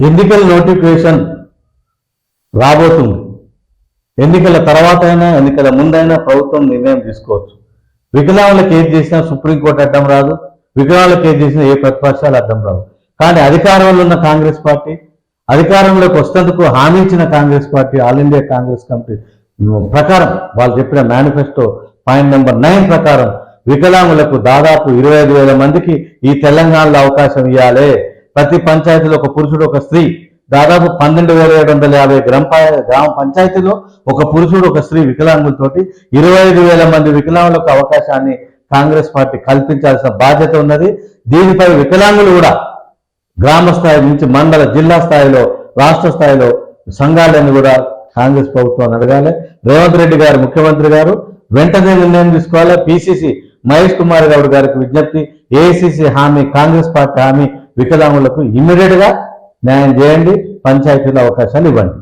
ఎన్నికల నోటిఫికేషన్ రాబోతుంది. ఎన్నికల తర్వాత అయినా ఎన్నికల ముందైనా ప్రభుత్వం నిర్ణయం తీసుకోవచ్చు. వికలాంగులకు ఏది చేసినా సుప్రీంకోర్టు అడ్డం రాదు. వికలాంగులకు ఏది చేసినా ఏ ప్రతిపక్షాలు అడ్డం రాదు కానీ అధికారంలో ఉన్న కాంగ్రెస్ పార్టీ అధికారంలోకి వస్తేందుకు హామీ ఇచ్చిన Congress party all India Congress committee ప్రకారం వాళ్ళు చెప్పిన మేనిఫెస్టో పాయింట్ నెంబర్ నైన్ ప్రకారం వికలాంగులకు దాదాపు ఇరవై ఐదు వేల మందికి ఈ తెలంగాణలో అవకాశం ఇవ్వాలి ప్రతి పంచాయతీలో ఒక పురుషుడు ఒక స్త్రీ. దాదాపు పన్నెండు వేల ఏడు వందల యాభై గ్రామ గ్రామ పంచాయతీలో ఒక పురుషుడు ఒక స్త్రీ వికలాంగులతోటి ఇరవై ఐదు వేల మంది వికలాంగులకు అవకాశాన్ని కాంగ్రెస్ పార్టీ కల్పించాల్సిన బాధ్యత ఉన్నది. దీనిపై వికలాంగులు కూడా గ్రామ స్థాయి నుంచి మండల జిల్లా స్థాయిలో రాష్ట్ర స్థాయిలో సంఘాలన్నీ కూడా కాంగ్రెస్ ప్రభుత్వాన్ని అడగాలి. రేవంత్ రెడ్డి గారు ముఖ్యమంత్రి గారు వెంటనే నిర్ణయం తీసుకోవాలి. పిసిసి మహేష్ కుమార్ గౌడ్ గారికి విజ్ఞప్తి ఏఐసిసి హామీ కాంగ్రెస్ పార్టీ హామీ వికలాంగులకు ఇమ్మీడియట్గా న్యాయం చేయండి పంచాయతీలో అవకాశాలు ఇవ్వండి.